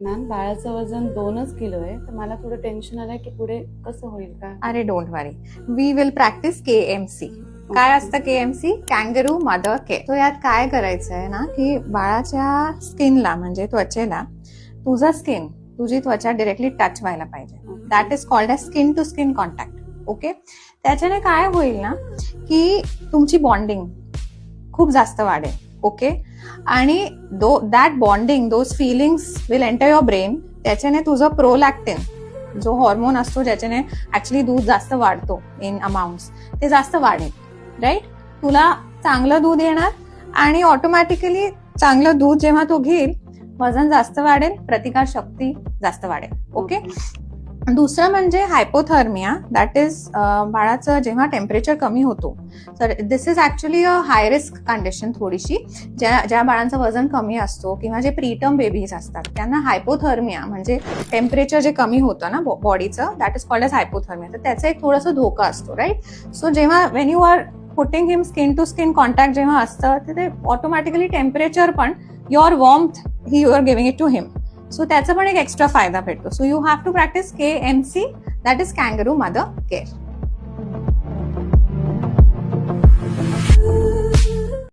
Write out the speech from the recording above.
Ma'am बाळाचं वजन दोनच किलो आहे. तर मला थोडं टेन्शन आलंय की पुढे कसं होईल का? अरे don't worry we will practise K M C काय असतं K M C kangaroo mother के तो यात काय करायचं आहे ना की बाळाच्या स्किनला म्हणजे त्वचेला तुझं स्किन तुझी त्वचा डिरेक्टली टच व्हायला पाहिजे. That is called as skin to skin contact okay त्याच्याने काय होईल ना की तुमची बॉन्डिंग खूप जास्त वाढेल. ओके? आणि though that bonding those feelings will enter your brain त्याच्याने तुझं प्रोलॅक्टिन जो हॉर्मोन असतो ज्याच्याने ऍक्च्युली दूध जास्त वाढतो इन अमाऊंट्स ते जास्त वाढेल राईट तुला चांगलं दूध येणार आणि ऑटोमॅटिकली चांगलं दूध जेव्हा तो घेईल वजन जास्त वाढेल प्रतिकार शक्ती जास्त वाढेल ओके? दुसरं म्हणजे हायपोथर्मिया दॅट इज बाळाचं जेव्हा टेम्परेचर कमी होतो तर this is actually a high risk condition थोडीशी ज्या ज्या बाळांचं वजन कमी असतो किंवा जे प्रीटर्म बेबीज असतात त्यांना हायपोथर्मिया म्हणजे टेम्परेचर जे कमी होतं ना बॉडीचं that is called as hypothermia तर त्याचा एक थोडासा धोका असतो राईट सो जेव्हा when you are putting him skin to skin contact जेव्हा असतं तर ते ऑटोमॅटिकली टेम्परेचर पण your warm he you are giving it to him so त्याचा पण एक एक्स्ट्रा फायदा भेटतो. So you have to practise K M C that is kangaroo mother care